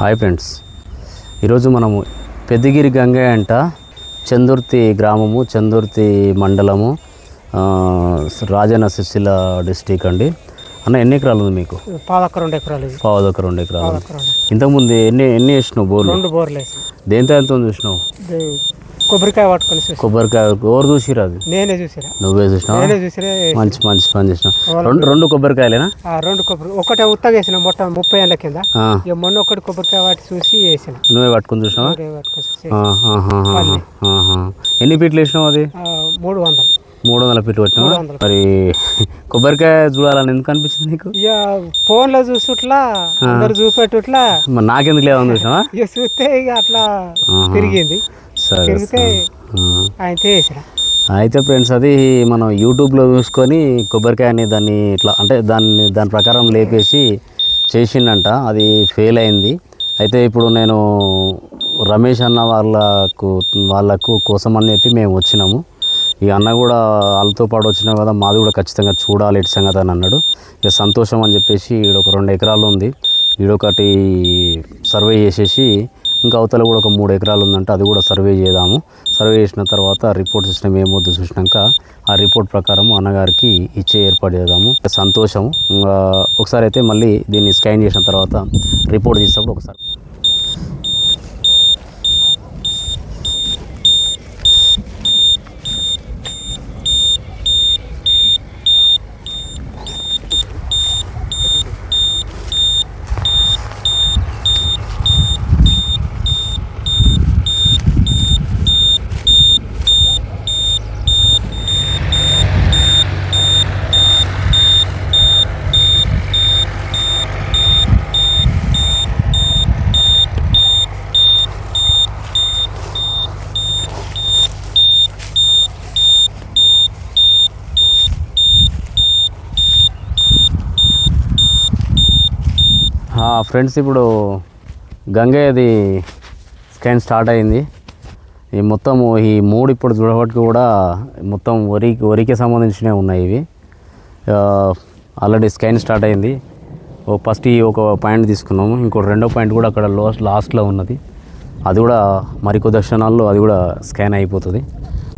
Hi friends. ఈరోజు మనము పెద్దిగిరి గంగయ్య అంట చందుర్తి గ్రామము చందుర్తి మండలము రాజన్న సిరిసిల్ల డిస్టిక్ అండి. అన్న ఎన్ని ఎకరాలు ఉంది మీకు? పాదొక్క రెండు ఎకరాలు రెండు ఎకరాలు. ఇంతకుముందు ఎన్ని ఎన్ని వేసినావు బోర్లు? రెండు బోర్లు దేంతో ఎంత చూసినావు? కొబ్బరికాయ పట్టుకొని చూసి కొబ్బరికాయ ఎవరు చూసిరా అది? నేనే చూసిరా నువ్వే చూసినావా? నేనే చూసిరే మంచి మంచి పని చేసినావు. రెండు రెండు కొబ్బరికాయలేనా? ఆ రెండు కొబ్బరి ఒకటే ఉత్తగా వేసిన మొట్ట ముప్పై ఏళ్ళ కింద. ఆ, ఇక మొన్న ఒకటి కొబ్బరికాయ వాటి చూసి వేసిన. నువ్వే పట్టుకుని చూసినావా? పట్టుకొని చూసి ఆహా. ఎన్ని పీట్లు వేసినావు అది? ఆ, మూడు వందలు. మూడు వందల ఫీట్లు మూడు వందలు. మరి కొబ్బరికాయ చూడాలని ఎందుకు అనిపించింది నీకు? ఇక ఫోన్లో చూసుట్లా అందరు చూపెట్టుట్లా. మరి నాకెందుకు లేదని చూసినావా? ఇక చూస్తే ఇక అట్లా. తిరిగింది సరే తిరిగితే వేసిన అయితే ఫ్రెండ్స్ అది మనం యూట్యూబ్లో చూసుకొని కొబ్బరికాయని దాన్ని ఇట్లా అంటే దాన్ని దాని ప్రకారం లేపేసి చేసిండంట. అది ఫెయిల్ అయింది. అయితే ఇప్పుడు నేను రమేష్ అన్న వాళ్ళకు వాళ్ళకు కోసం అని చెప్పి మేము వచ్చినాము. ఈ అన్న కూడా వాళ్ళతో పాటు వచ్చినాం కదా మాది కూడా ఖచ్చితంగా చూడాలి ఇటు సంగతి అని అన్నాడు. ఇక సంతోషం అని చెప్పేసి ఈడ ఒక రెండు ఎకరాలు ఉంది. ఈడొకటి సర్వే చేసేసి ఇంకా అవతల కూడా ఒక మూడు ఎకరాలు ఉందంటే అది కూడా సర్వే చేద్దాము. సర్వే చేసిన తర్వాత రిపోర్ట్ సిస్టమ్ ఏమొద్దు చూసినాక ఆ రిపోర్ట్ ప్రకారం అన్నగారికి ఇచ్చే ఏర్పాటు చేద్దాము. సంతోషం. ఇంకా ఒకసారి అయితే మళ్ళీ దీన్ని స్కాన్ చేసిన తర్వాత రిపోర్ట్ తీసినప్పుడు ఒకసారి ఫ్రెండ్స్ ఇప్పుడు గంగయ్యది స్కాన్ స్టార్ట్ అయింది. ఈ మొత్తము ఈ మూడు ఇప్పుడు చూడబట్టి కూడా మొత్తం వరి వరికి సంబంధించినవి ఉన్నాయి ఇవి. ఆల్రెడీ స్కాన్ స్టార్ట్ అయింది. ఓ ఫస్ట్ ఈ ఒక పాయింట్ తీసుకున్నాము. ఇంకో రెండో పాయింట్ కూడా అక్కడ లో లాస్ట్లో ఉన్నది. అది కూడా మరికొద్ది క్షణాల్లో అది కూడా స్కాన్ అయిపోతుంది.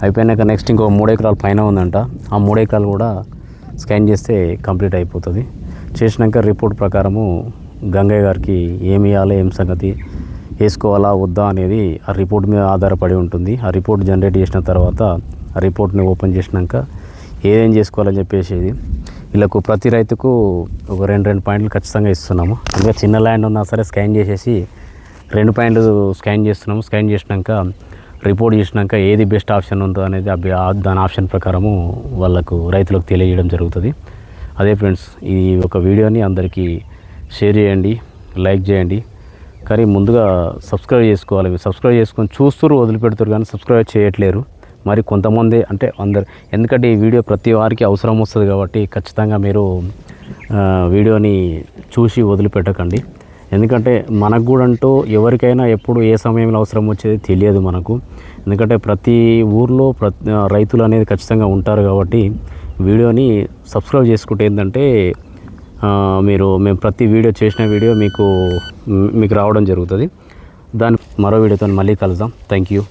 అయిపోయినాక నెక్స్ట్ ఇంకో మూడు ఎకరాల పైన ఉందంట. ఆ మూడు ఎకరాలు కూడా స్కాన్ చేస్తే కంప్లీట్ అయిపోతుంది. చేసినాక రిపోర్ట్ ప్రకారము గంగయ్య గారికి ఏమి ఇవ్వాలి ఏం సంగతి వేసుకోవాలా వద్దా అనేది ఆ రిపోర్ట్ మీద ఆధారపడి ఉంటుంది. ఆ రిపోర్ట్ జనరేట్ చేసిన తర్వాత ఆ రిపోర్ట్ని ఓపెన్ చేసినాక ఏదేం చేసుకోవాలని చెప్పేసి వీళ్ళకు ప్రతి రైతుకు ఒక రెండు రెండు పాయింట్లు ఖచ్చితంగా ఇస్తున్నాము. ఇంకా చిన్న ల్యాండ్ ఉన్నా సరే స్కాన్ చేసేసి రెండు పాయింట్లు స్కాన్ చేస్తున్నాము. స్కాన్ చేసినాక రిపోర్ట్ చేసినాక ఏది బెస్ట్ ఆప్షన్ ఉందో అనేది దాని ఆప్షన్ ప్రకారము వాళ్ళకు రైతులకు తెలియజేయడం జరుగుతుంది. అదే ఫ్రెండ్స్ ఈ ఒక వీడియోని అందరికీ షేర్ చేయండి లైక్ చేయండి. కానీ ముందుగా సబ్స్క్రైబ్ చేసుకోవాలి. సబ్స్క్రైబ్ చేసుకొని చూస్తారు వదిలిపెడుతారు కానీ సబ్స్క్రైబ్ చేయట్లేరు. మరి కొంతమంది అంటే అందరు ఎందుకంటే ఈ వీడియో ప్రతి వారికి అవసరం వస్తుంది కాబట్టి ఖచ్చితంగా మీరు వీడియోని చూసి వదిలిపెట్టకండి. ఎందుకంటే మనకు కూడా అంటూ ఎవరికైనా ఎప్పుడు ఏ సమయంలో అవసరం వచ్చేది తెలియదు మనకు. ఎందుకంటే ప్రతి ఊర్లో ప్రతి రైతులు అనేది ఖచ్చితంగా ఉంటారు కాబట్టి వీడియోని సబ్స్క్రైబ్ చేసుకుంటే ఏంటంటే మీరు మేము ప్రతి వీడియో చేసిన వీడియో మీకు మీకు రావడం జరుగుతుంది. దాని మరో వీడియోతో మళ్ళీ కలుద్దాం. Thank you